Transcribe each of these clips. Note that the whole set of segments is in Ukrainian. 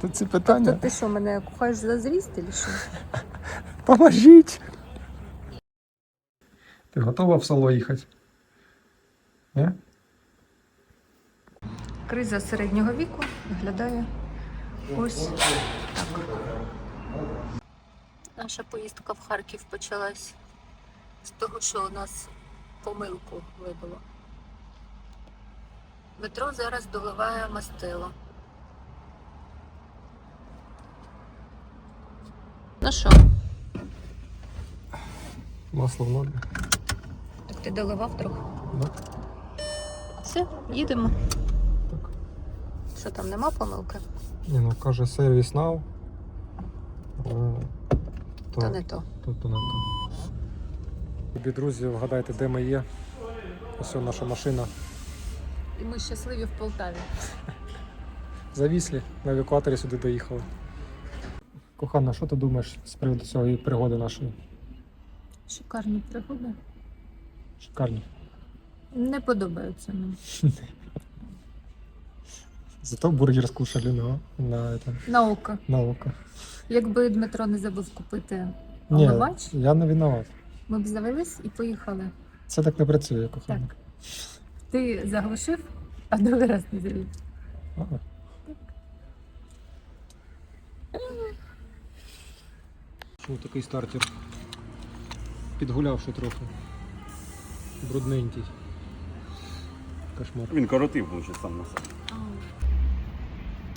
То ці То питання. ти що, мене кохаєш за зріст чи що? Поможіть! Ти готова в село їхати? Не? Криза середнього віку виглядає ось так. Наша поїздка в Харків почалась з того, що у нас помилку вибило. Метро зараз доливає мастило. Ну що, Масло в так ти доливав трохи? Да? Все, їдемо. Так. Що там, нема помилки? Ні, ну каже сервіс now. Але то, Та не то. то, то не то. Любі друзі, вгадайте, де ми є. Ось наша машина. І ми щасливі в Полтаві. Завіслі, на евакуаторі сюди доїхали. Кохана, що ти думаєш з приводу цієї пригоди нашої? Шикарні пригоди. Шикарні. Не подобаються мені. Зато бургер скушали на, на, это, На око. на око. Якби Дмитро не забув купити Ні, омивач, я не виноват. ми б завелись і поїхали. Це так не працює, кохана. Так. Ти заглушив, а другий раз не завів. Ага. Що такий стартер? Підгулявши трохи. Брудненький. Кошмар. Він коротив дуже сам на себе.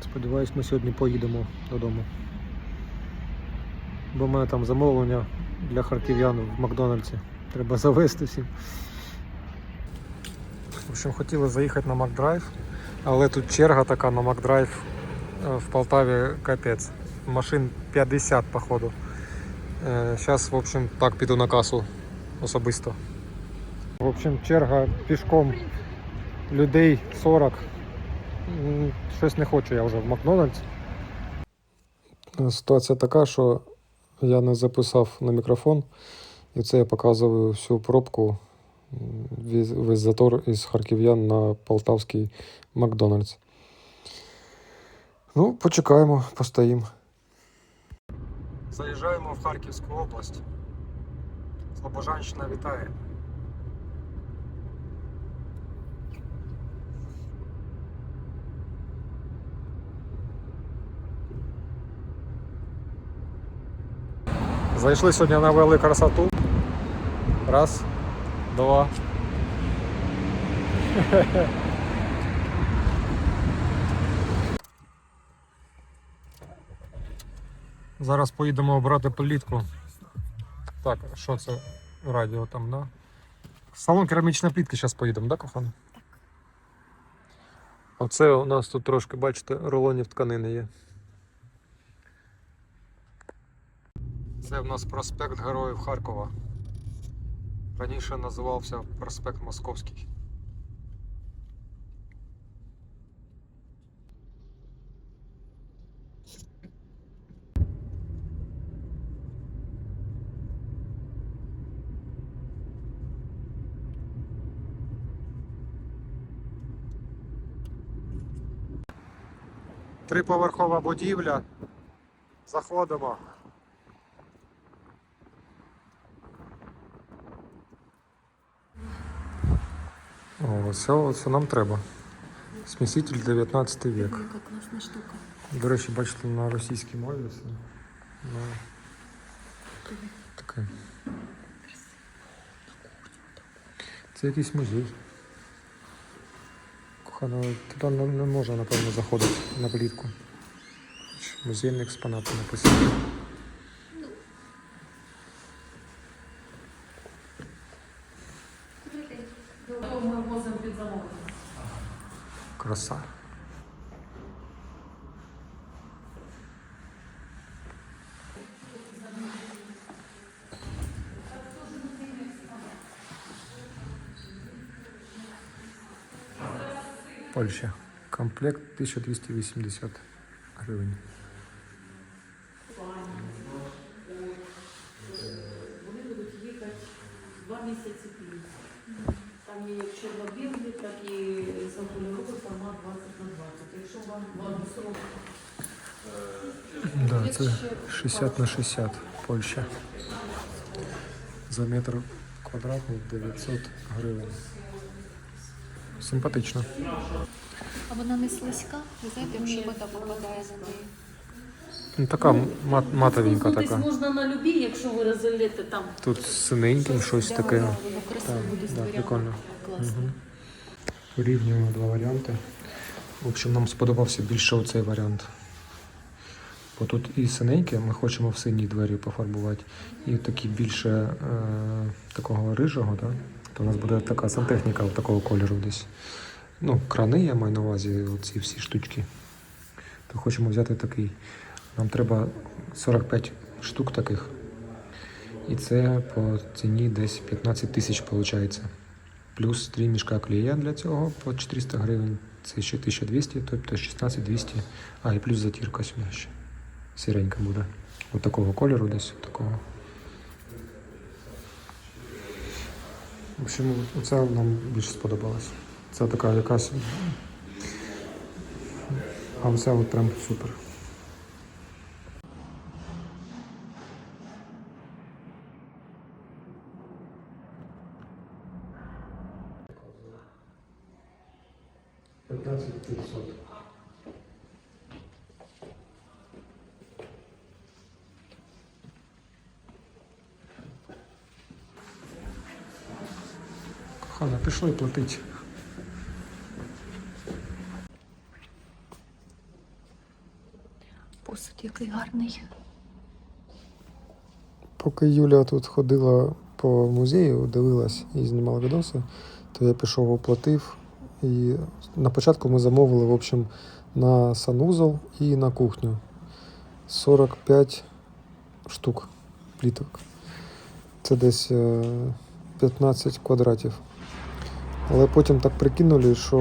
Сподіваюсь, ми сьогодні поїдемо додому. Бо в мене там замовлення для харків'ян в Макдональдсі. Треба завести всім. В общем, хотіли заїхати на Макдрайв, але тут черга така на Макдрайв е, в Полтаві капець. Машин 50, походу. Зараз, в общем, так піду на касу особисто. В общем, черга пішком людей 40. Щось не хочу я вже в Макдональдс. Ситуація така, що я не записав на мікрофон, і це я показую всю пробку весь затор із харків'ян на полтавський Макдональдс. Ну, почекаємо, постоїмо. Заїжджаємо в Харківську область. Слобожанщина вітає. Зайшли сьогодні на вели красоту. Раз, два. Зараз поїдемо обрати плітку. Так, що це радіо там, да? Салон керамічної плітки зараз поїдемо, да, кохана? Так. Оце у нас тут трошки, бачите, рулонів тканини є. Це в нас проспект Героїв Харкова. Раніше називався проспект Московський. Триповерхова будівля. Заходимо. О, все, оце нам треба. Сміситель 19 век. Яка класна штука. До речі, бачите, на російській мові це. Ну, таке. Це якийсь музей. Кохана, туди не, не можна, напевно, заходити на плітку. Музейний експонат написано. Польща. Комплект 1280 гривень. Вони будуть їхати два місяці плюс. Там є як чорно-білий, так і закольоровий формат 20 на 20. Якщо вам вам срок А це 60 на 60 Польща. За метр квадратний 900 гривень. Симпатично. А вона не слизька? Ви знаєте, якщо вода попадає на неї. Ну, така мат, матовенька Десь така. можна на любі, якщо ви розілєте там. Тут з синеньким щось таке. Воно красиво Так, буде да, прикольно. Класно. Порівнюємо два варіанти. В общем, нам сподобався більше оцей варіант. Бо тут і синеньке, ми хочемо в синій двері пофарбувати, і такі більше е, такого рижого, да? То у нас буде така сантехніка такого кольору десь. Ну, крани я маю на увазі, оці всі штучки. То хочемо взяти такий. Нам треба 45 штук таких. І це по ціні десь 15 тисяч виходить. Плюс три мішка клея для цього по 400 гривень. Це ще 1200, тобто 16 200. А, і плюс затірка сюди ще. Сіренька буде. От такого кольору десь, такого. В общем, оце нам більше сподобалось. Це така якась. А оце от прям супер. П'ятнадцять п'ятсот. Кохана, пішли платить. Посуд який гарний. Поки Юля тут ходила по музею, дивилась і знімала відоси, то я пішов оплатив. І на початку ми замовили, в общем, на санузел і на кухню 45 штук пліток. Це десь е, 15 квадратів. Але потім так прикинули, що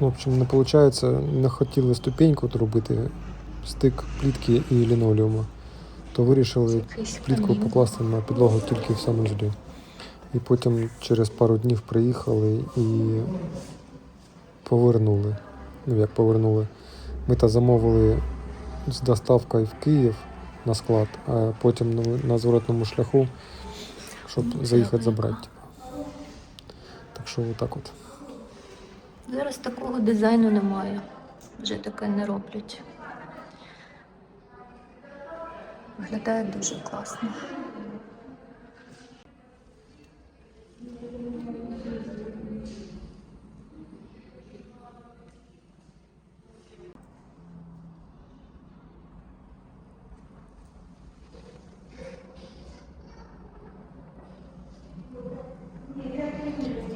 в общем, не виходить, не хотіли ступеньку от робити, стик плітки і лінолеуму то вирішили плітку покласти на підлогу тільки в санузлі. І потім через пару днів приїхали і повернули. Ну як повернули. Ми та замовили з доставкою в Київ на склад, а потім на, на зворотному шляху, щоб Ну, заїхати забрати. Так отак от. Зараз такого дизайну немає. Вже таке не роблять. Виглядає дуже класно.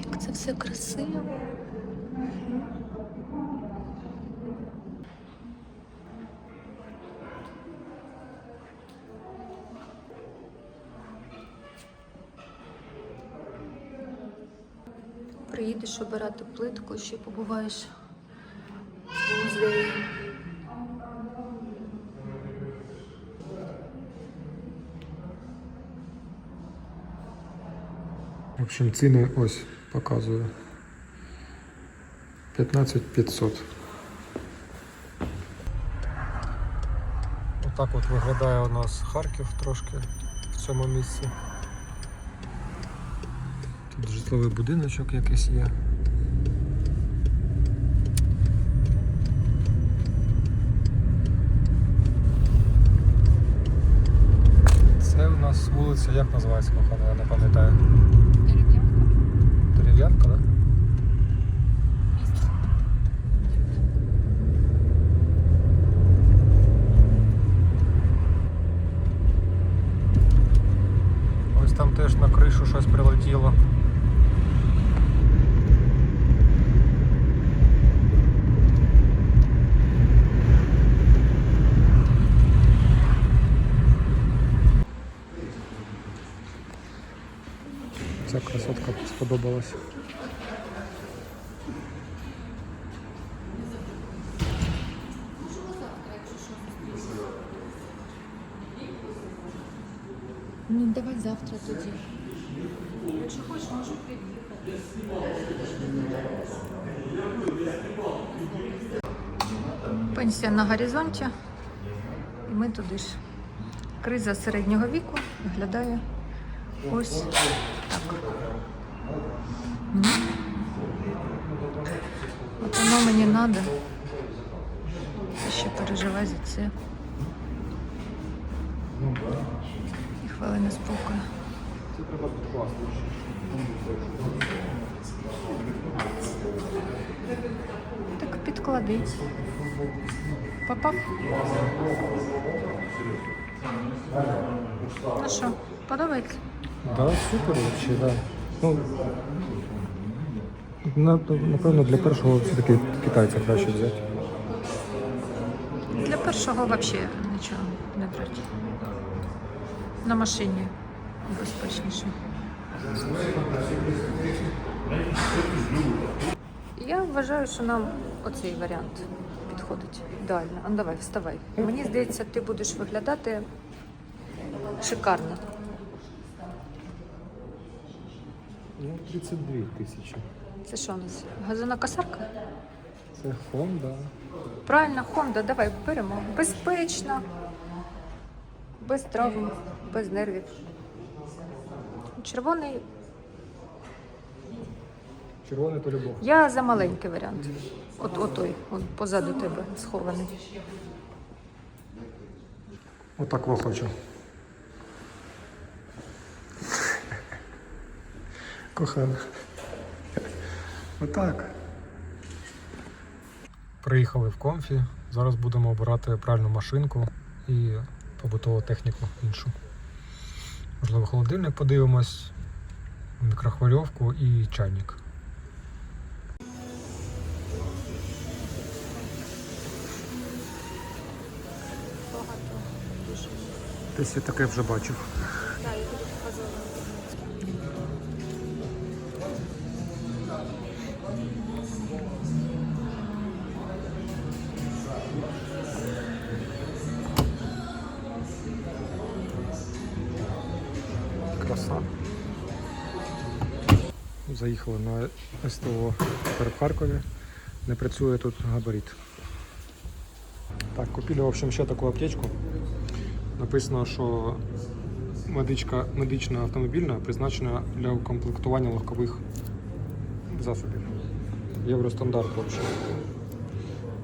Як це все красиво. Приїдеш обирати плитку, ще побуваєш в музеї. В общем, ціни ось показую. 15 500. Отак от виглядає у нас Харків трошки в цьому місці. Тут житловий будиночок якийсь є. Це у нас вулиця, як називається, кохана, я не пам'ятаю. Дерев'янка, так? Да? Ось там теж на кришу щось прилетіло. Ця красотка сподобалась. Ну, давай завтра тоді. Якщо хочеш, можу під'їхати. Пенсія на горизонті. І ми туди ж. Криза середнього віку виглядає ось. От воно мені треба. Ще переживай за це. І хвилини спокою. Це треба підкласти. Так підклади. Попав? Ну що, подобається? Да, супер вообще, да. Ну, напевно, для першого все-таки китайця краще взяти. Для першого взагалі нічого не брати. На машині безпечніше. Я вважаю, що нам оцей варіант підходить ідеально. А ну давай, вставай. Мені здається, ти будеш виглядати шикарно. Ну, 32 тисячі. Це що у нас? Газона косарка? Це Honda. Правильно, Honda, давай беремо. Безпечно, без травм, без нервів. Червоний. Червоний то любов. Я за маленький варіант. От отой, от позаду тебе схований. Отак во хочу. Кохана. Отак. Приїхали в комфі. Зараз будемо обирати пральну машинку і побутову техніку іншу. Можливо, холодильник подивимось, мікрохвильовку і чайник. Десь я таке вже бачив. Заїхали на СТО в Харкові. Не працює тут габарит. Так, купили, в общем, ще таку аптечку. Написано, що медичка, медична автомобільна призначена для укомплектування легкових засобів. Євростандарт взагалі.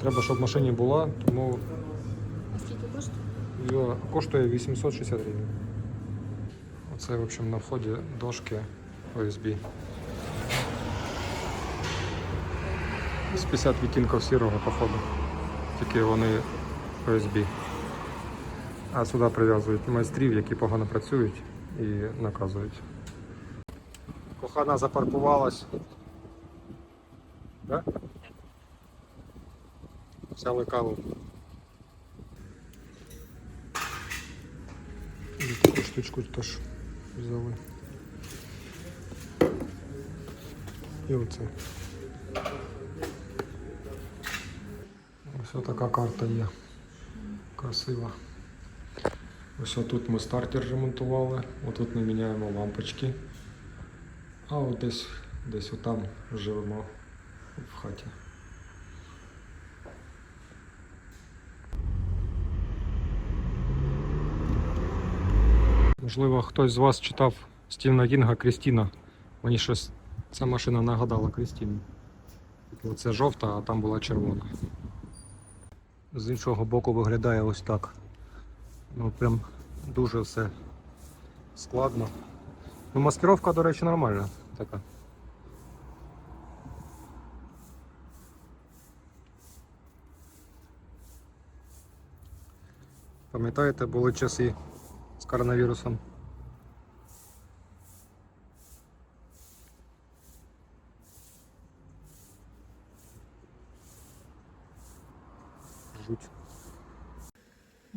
Треба, щоб в машині була, тому Скільки коштує? коштує 860 гривень. Оце, в общем, на вході дошки OSB. З 50 відтінків сірого, походу. Тільки вони OSB. А сюди прив'язують майстрів, які погано працюють і наказують. Кохана запаркувалась. Да? Взяли каву. І таку штучку теж взяли. І оце. Ось така карта є. Красива. Ось тут ми стартер ремонтували, отут ми міняємо лампочки. А от десь, десь отам живемо в хаті. Можливо, хтось з вас читав Стівена Кінга Крістіна. Мені щось ця машина нагадала Крістіну. Оце жовта, а там була червона. З іншого боку виглядає ось так. Ну прям дуже все складно. Ну, маскировка, до речі, нормальна така. Пам'ятаєте, були часи з коронавірусом?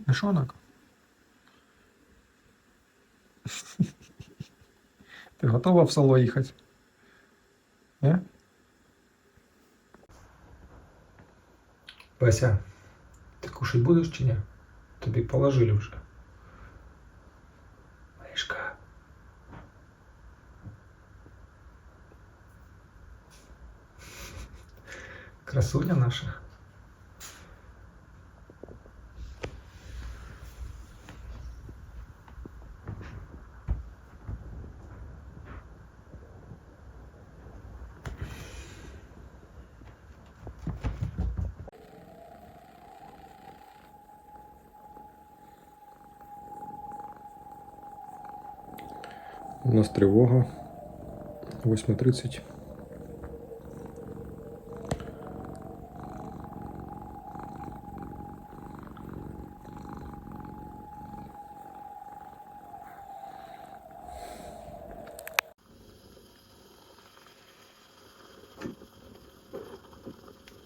Мішонок? Ти готова в село їхати? Не? Вася, ти кушать будеш чи ні? Тобі положили вже. Мишка. Красуня наша. Нас тривога. 8.30.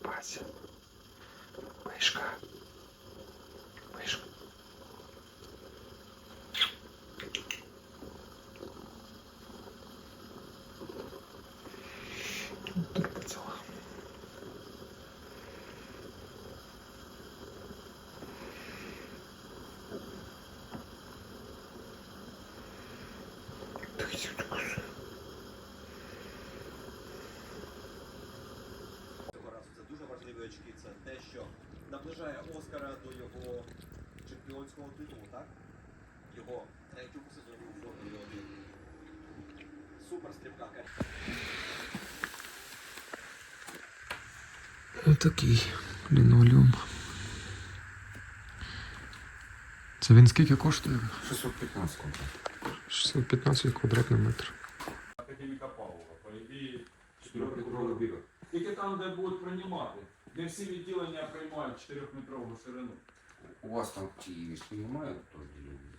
Вася. Мишка. Мишка. Тут поцілував. Цього разу це дуже важливі очки. Це те, що наближає Оскара до його чемпіонського титулу, так? Його третьому сезоні у Формулі 1. Супер стрибка кар'єра. Отакий лінолеум. Це він скільки коштує? 615 контракт. 615 квадратний метр. академіка Павлова, по ідеї, Чотирьохметровий біг. Тільки там, де будуть приймати, де всі відділення приймають 4-метрову ширину. У вас там в Києві ж приймають то відділення?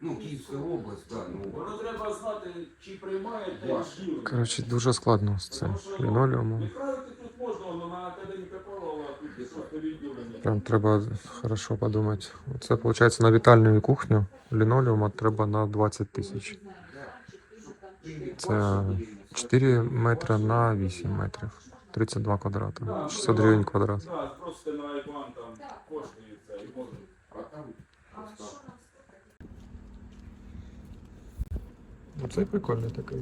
Ну, Київська область, так, ну. Воно треба знати, чи приймає те Ваше. відділення. Коротше, дуже складно з цим ну, лінолеумом. Відправити тут можна, але на академіка Павлова тут просто відділення. Прям треба хорошо подумати. Це виходить на вітальню і кухню. Лінолеума треба на 20 тисяч. Це 4 метри на 8 метрів. 32 квадрата. 600 гривень квадрат. Так, просто на Іван там коштує це і може. А там Ну, це прикольний такий.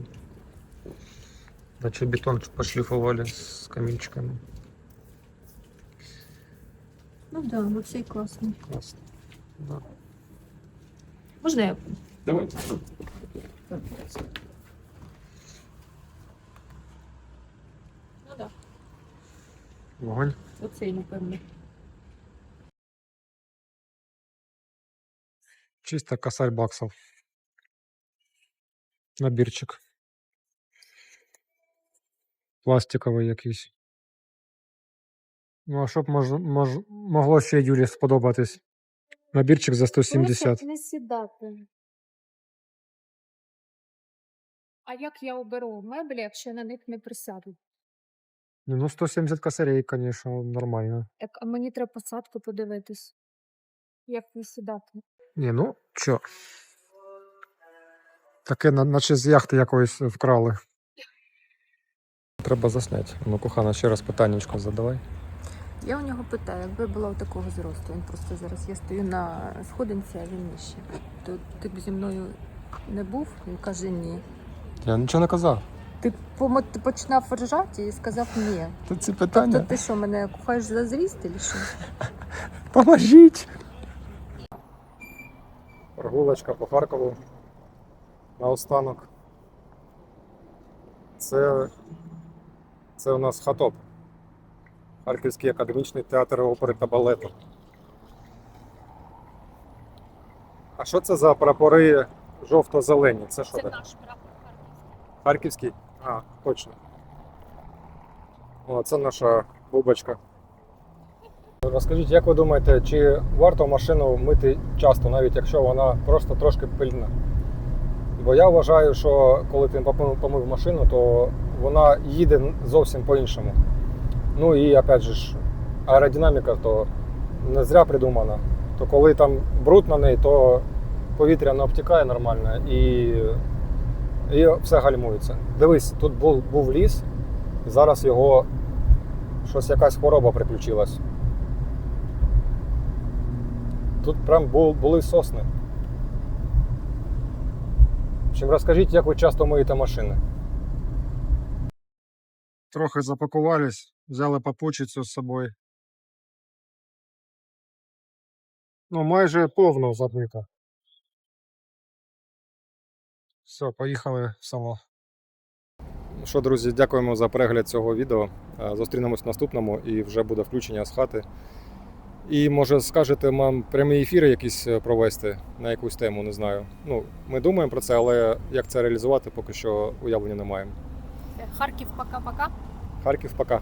Наче бетон пошліфували з камінчиками. Ну так, да, оцей класний. Класно. Да. Можна я? Давайте. Вогонь. Оцей, напевно. Чисто косарь баксов. Набірчик. Пластиковий якийсь. Ну, а щоб мож, мож, могло ще Юлі сподобатись. Набірчик за 170. Просять не сідати. А як я оберу меблі, якщо я на них не присяду? Ну, 170 косарей, звісно, нормально. Так, а мені треба посадку подивитись. Як не сідати? Ні, ну, що? Таке, на- наче з яхти якоїсь вкрали. Треба засняти. Ну, кохана, ще раз питаннячко задавай. Я у нього питаю, якби була у такого зросту, він просто зараз я стою на сходинці, а він нижче. То ти б зі мною не був? Він каже ні. Я нічого не казав. Ти починав ржати і сказав ні. Тут ці Тобто ти що, мене кохаєш за зріст чи що? Поможіть! Прогулочка по Харкову. Наостанок. Це, це у нас хатоп. Харківський академічний театр опери та балету. А що це за прапори жовто-зелені? Це що Це таке? наш прапор. харківський. Харківський? А, точно. О, це наша бубочка. Розкажіть, як ви думаєте, чи варто машину мити часто, навіть якщо вона просто трошки пильна? Бо я вважаю, що коли ти помив машину, то вона їде зовсім по-іншому. Ну і опять же ж, аеродинаміка то не зря придумана. То коли там бруд на неї, то повітря не обтікає нормально і, і все гальмується. Дивись, тут був, був ліс, зараз його щось якась хвороба приключилась. Тут прям бу- були сосни. Общем, розкажіть, як ви часто миєте машини? Трохи запакувались, взяли попучицю з собою. Ну, майже повно забито. Все, поїхали в село. Ну що, друзі, дякуємо за перегляд цього відео. Е, Зустрінемось в наступному і вже буде включення з хати. І може скажете нам прямі ефіри якісь е, провести на якусь тему, не знаю. Ну, ми думаємо про це, але як це реалізувати, поки що уявлення не маємо. Харків, пока-пока. Харків, пока.